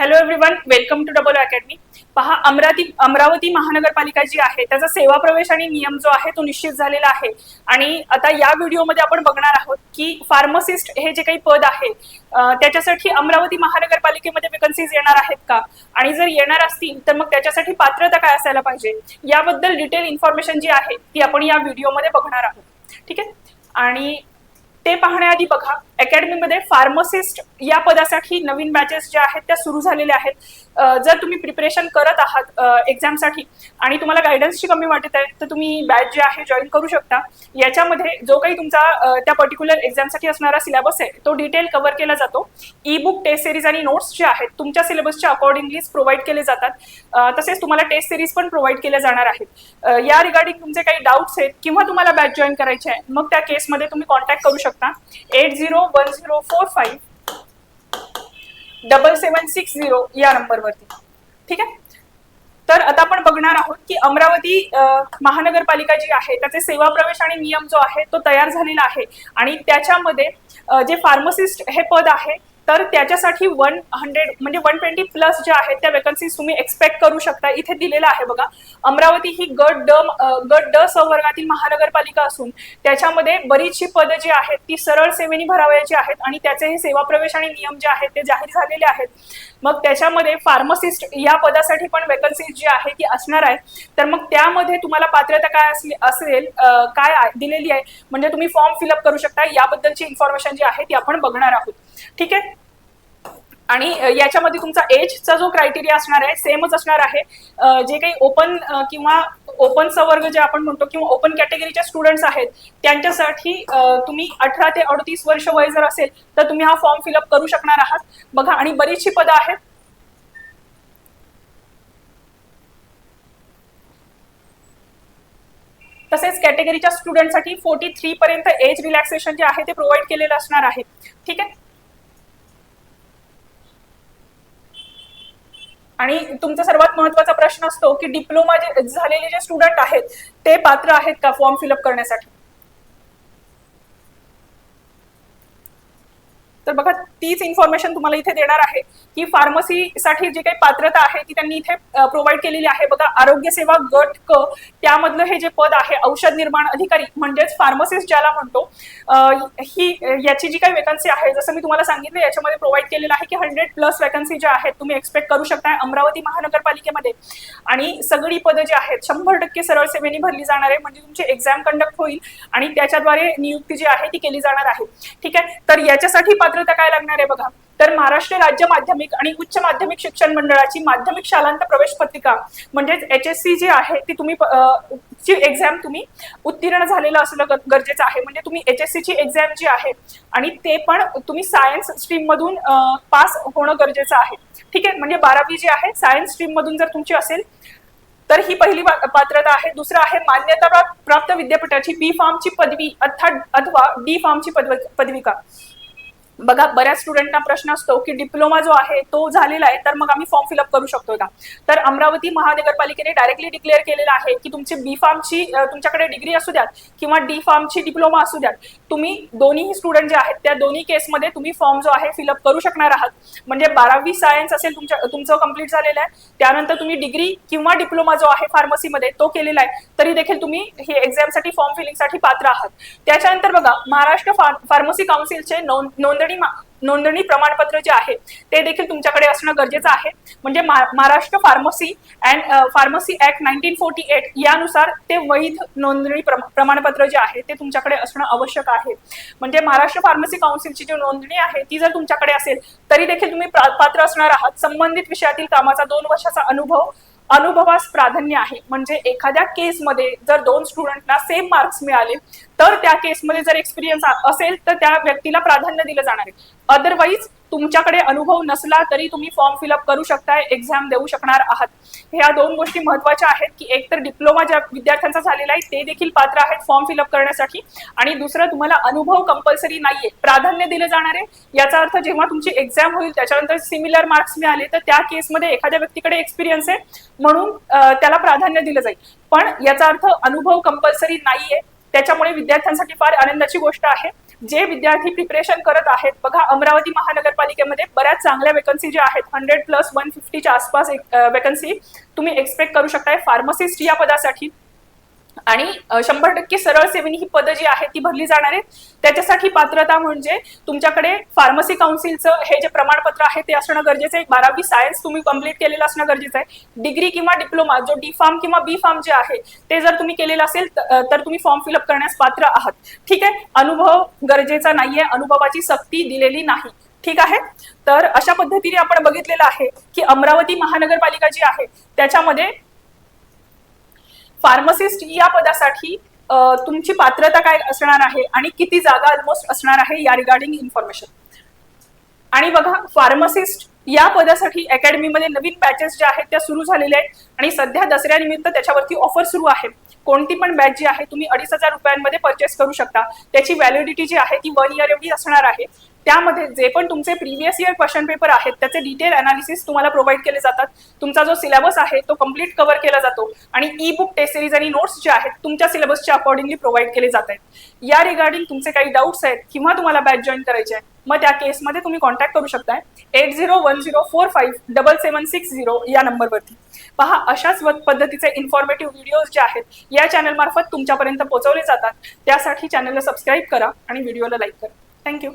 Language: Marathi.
Hello everyone welcome to double academy पहा अमरावती अमरावती महानगरपालिका जी आहे त्याचा सेवा प्रवेश आणि नियम जो आहे तो निश्चित झालेला आहे. आणि आता या व्हिडिओमध्ये आपण बघणार आहोत की फार्मसिस्ट हे जे काही पद आहे त्याच्यासाठी अमरावती महानगरपालिकेमध्ये वेकन्सीज येणार आहेत का? आणि जर येणार असतील तर मग त्याच्यासाठी पात्रता काय असायला पाहिजे? याबद्दल डिटेल इन्फॉर्मेशन जी आहे ती आपण या व्हिडिओमध्ये बघणार आहोत. ठीक आहे? आणि ते पाहण्याआधी बघा अकॅडमीमध्ये फार्मसिस्ट या पदासाठी नवीन बॅचेस ज्या आहेत त्या सुरू झालेल्या आहेत. जर तुम्ही प्रिपरेशन करत आहात एक्झामसाठी आणि तुम्हाला गायडन्सची कमी वाटत आहे तर तुम्ही बॅच जे आहे जॉईन करू शकता. याच्यामध्ये जो काही तुमचा त्या पर्टिक्युलर एक्झामसाठी असणारा सिलेबस आहे तो डिटेल कव्हर केला जातो. ई बुक टेस्ट सिरीज आणि नोट्स जे आहेत तुमच्या सिलेबसच्या अकॉर्डिंगलीच प्रोव्हाइड केले जातात. तसेच तुम्हाला टेस्ट सिरीज पण प्रोव्हाइड केल्या जाणार आहेत. या रिगार्डिंग तुमचे काही डाऊट्स आहेत किंवा तुम्हाला बॅच जॉईन करायचे आहे मग त्या केसमध्ये तुम्ही कॉन्टॅक्ट करू शकता. Eight zero one zero four five double seven six zero या नंबरवरती ठीक आहे? तर आता आपण बघणार आहोत की अमरावती महानगरपालिका जी आहे त्याचे सेवा प्रवेश आणि नियम जो आहे तो तयार झालेला आहे. आणि त्याच्यामध्ये जे फार्मसिस्ट हे पद आहे तर त्याच्यासाठी वन हंड्रेड म्हणजे वन ट्वेंटी प्लस ज्या आहेत त्या वेकन्सीज तुम्ही एक्सपेक्ट करू शकता. इथे दिलेलं आहे बघा. अमरावती ही गट ड गट ड संवर्गातील महानगरपालिका असून त्याच्यामध्ये बरीचशी पदं जी आहेत ती सरळ सेवेनी भरावयाची आहेत आणि त्याचे हे सेवा प्रवेश आणि नियम जे आहेत ते जाहीर झालेले आहेत. मग त्याच्यामध्ये फार्मसिस्ट या पदासाठी पण वेकन्सीज जी आहे ती असणार आहे. तर मग त्यामध्ये तुम्हाला पात्रता काय असली असेल काय दिलेली आहे म्हणजे तुम्ही फॉर्म फिलअप करू शकता. याबद्दलची इन्फॉर्मेशन जी आहे ती आपण बघणार आहोत. ठीक आहे? आणि याच्यामध्ये तुमचा एजचा जो क्रायटेरिया असणार आहे सेमच असणार आहे. जे काही ओपन किंवा ओपन सवर्ग जे आपण म्हणतो किंवा ओपन कॅटेगरीच्या स्टुडंट्स आहेत त्यांच्यासाठी तुम्ही अठरा ते अडतीस वर्ष वय जर असेल तर तुम्ही हा फॉर्म फिलअप करू शकणार आहात. बघा आणि बरीचशी पदं आहेत. तसेच कॅटेगरीच्या स्टुडंटसाठी फोर्टी थ्री पर्यंत एज रिलॅक्सेशन जे आहे ते प्रोव्हाइड केलेलं असणार आहे. ठीक आहे? आणि तुमचा सर्वात महत्त्वाचा प्रश्न असतो की डिप्लोमा जे झालेले जे स्टुडंट आहेत ते पात्र आहेत का फॉर्म फिलअप करण्यासाठी? तर बघा तीच इन्फॉर्मेशन तुम्हाला इथे देणार आहे की फार्मसीसाठी जी काही पात्रता आहे ती त्यांनी इथे प्रोव्हाइड केलेली आहे. बघा आरोग्य सेवा गट क त्यामधलं हे जे पद आहे औषध निर्माण अधिकारी म्हणजेच फार्मसिस्ट ज्याला म्हणतो ही याची जी काही वेकन्सी आहे जसं मी तुम्हाला सांगितलं याच्यामध्ये प्रोव्हाइड केलेलं आहे की हंड्रेड प्लस वेकन्सी ज्या आहेत तुम्ही एक्सपेक्ट करू शकता अमरावती महानगरपालिकेमध्ये. आणि सगळी पदं जी आहेत शंभर टक्के सरळ सेवेने भरली जाणार आहे म्हणजे तुमची एक्झाम कंडक्ट होईल आणि त्याच्याद्वारे नियुक्ती जी आहे ती केली जाणार आहे. ठीक आहे? तर याच्यासाठी पात्र पात्रता काय लागणार आहे बघा? तर महाराष्ट्र राज्य माध्यमिक आणि उच्च माध्यमिक शिक्षण मंडळाची माध्यमिक शालांत प्रवेश पत्रिका म्हणजेच एच एस सी जी आहे ती तुम्ही ची एक्झाम तुम्ही उत्तीर्ण झालेलं असणं गरजेचं आहे. म्हणजे तुम्ही एच एस ची एक्झाम जी आहे आणि ते पण तुम्ही सायन्स स्ट्रीम मधून पास होणं गरजेचं आहे. ठीक आहे? म्हणजे बारावी जी आहे सायन्स स्ट्रीम मधून जर तुमची असेल तर ही पहिली पात्रता आहे. दुसरं आहे मान्यता प्राप्त विद्यापीठाची बी फार्मची पदवी अर्थात अथवा डी फार्मची पदवी पदविका. बघा बऱ्याच स्टुडंटना प्रश्न असतो की डिप्लोमा जो आहे तो झालेला आहे तर मग आम्ही फॉर्म फिलअप करू शकतो का? तर अमरावती महानगरपालिकेने डायरेक्टली डिक्लेअर केलेलं आहे की तुमची बी फार्मची तुमच्याकडे डिग्री असू द्यात किंवा डी फार्मची डिप्लोमा असू द्यात तुम्ही दोन्ही स्टुडंट जे आहेत त्या दोन्ही केसमध्ये तुम्ही फॉर्म जो आहे फिलअप करू शकणार आहात. म्हणजे बारावी सायन्स असेल तुमच्या तुमचं कंप्लीट झालेलं आहे त्यानंतर तुम्ही डिग्री किंवा डिप्लोमा जो आहे फार्मसीमध्ये तो केलेला आहे तरी देखील तुम्ही हे एक्झामसाठी फॉर्म फिलिंगसाठी पात्र आहात. त्याच्यानंतर बघा महाराष्ट्र फार्मसी काउन्सिलचे नोंद नोंदणी नोंदणी प्रमाणपत्र जे आहे ते देखील तुमच्याकडे असणं गरजेचं आहे. म्हणजे Maharashtra pharmacy and pharmacy act nineteen forty eight यानुसार ते वैध नोंदणी प्रमाणपत्र जे आहे ते तुमच्याकडे असणं आवश्यक आहे. म्हणजे महाराष्ट्र फार्मसी काउन्सिलची जी नोंदणी आहे ती जर तुमच्याकडे असेल तरी देखील तुम्ही पात्र असणार आहात. संबंधित विषयातील कामाचा दोन वर्षाचा अनुभव अनुभवास प्राधान्य आहे. म्हणजे एखाद्या केसमध्ये जर दोन स्टुडंटना सेम मार्क्स मिळाले तर त्या केसमध्ये जर एक्सपिरियन्स असेल तर त्या व्यक्तीला प्राधान्य दिलं जाणार आहे. अदरवाईज तुमच्याकडे अनुभव नसला तरी तुम्ही फॉर्म फिलअप करू शकताय एक्झाम देऊ शकणार आहात. ह्या दोन गोष्टी महत्त्वाच्या आहेत की एक तर डिप्लोमा ज्या विद्यार्थ्यांचा झालेला आहे ते देखील पात्र आहेत फॉर्म फिलअप करण्यासाठी. आणि दुसरं तुम्हाला अनुभव कंपल्सरी नाहीये प्राधान्य दिलं जाणार आहे. याचा अर्थ जेव्हा तुमची एक्झाम होईल त्याच्यानंतर सिमिलर मार्क्स मिळाले तर त्या केसमध्ये एखाद्या व्यक्तीकडे एक्सपिरियन्स आहे म्हणून त्याला प्राधान्य दिलं जाईल. पण याचा अर्थ अनुभव कंपल्सरी नाहीये त्याच्यामुळे विद्यार्थ्यांसाठी फार आनंदाची गोष्ट आहे. जे विद्यार्थी प्रिपरेशन करत आहेत बघा अमरावती महानगरपालिकेमध्ये बऱ्याच चांगल्या वेकन्सी ज्या आहेत हंड्रेड प्लस वन फिफ्टीच्या आसपास वेकन्सी तुम्ही एक्सपेक्ट करू शकताय. फार्मसिस्ट या पदासाठी आणि शंभर टक्के सरळ सेवनी ही पदं जी आहेत ती भरली जाणार आहेत. त्याच्यासाठी पात्रता म्हणजे तुमच्याकडे फार्मसी काउन्सिलचं हे जे प्रमाणपत्र आहे ते असणं गरजेचं आहे. बारावी सायन्स तुम्ही कंप्लीट केलेलं असणं गरजेचं आहे. डिग्री किंवा डिप्लोमा जो डी फार्म किंवा बी फार्म जे आहे ते जर तुम्ही केलेलं असेल तर तुम्ही फॉर्म फिलअप करण्यास पात्र आहात. ठीक आहे? अनुभव गरजेचा नाहीये अनुभवाची सक्ती दिलेली नाही. ठीक आहे? तर अशा पद्धतीने आपण बघितलेलं आहे की अमरावती महानगरपालिका जी आहे त्याच्यामध्ये फार्मसिस्ट या पदासाठी तुमची पात्रता काय असणार आहे आणि किती जागा ऑलमोस्ट असणार आहे या रिगार्डिंग इन्फॉर्मेशन आणि बघा फार्मसिस्ट या पदासाठी अकॅडमीमध्ये नवीन बॅचेस ज्या आहेत त्या सुरू झालेल्या आहेत. आणि सध्या दसऱ्यानिमित्त त्याच्यावरती ऑफर सुरू आहे. कोणती पण बॅच जी आहे तुम्ही अडीच हजार रुपयांमध्ये परचेस करू शकता. त्याची व्हॅलिडिटी जी आहे ती वन इयर एवढी असणार आहे. त्यामध्ये जे पण तुमचे प्रिव्हियस इयर क्वेश्चन पेपर आहेत त्याचे डिटेल अनालिसिस तुम्हाला प्रोव्हाइड केले जातात. तुमचा जो सिलेबस आहे तो कंप्लीट कव्हर केला जातो. आणि ई बुक टेस्ट सिरीज आणि नोट्स जे आहेत तुमच्या सिलेबसच्या अकॉर्डिंगली प्रोव्हाइड केले जात आहेत. या रिगार्डिंग तुमचे काही डाऊट्स आहेत किंवा तुम्हाला बॅच जॉईन करायचे आहे मग त्या केसमध्ये तुम्ही कॉन्टॅक्ट करू शकताय. Eight zero one zero four five double seven six zero या नंबरवरती. पहा अशाच पद्धतीचे इन्फॉर्मेटिव्ह व्हिडिओज जे आहेत या चॅनल मार्फत तुमच्यापर्यंत पोहोचवले जातात. त्यासाठी चॅनलला सबस्क्राईब करा आणि व्हिडिओला लाईक करा. थँक्यू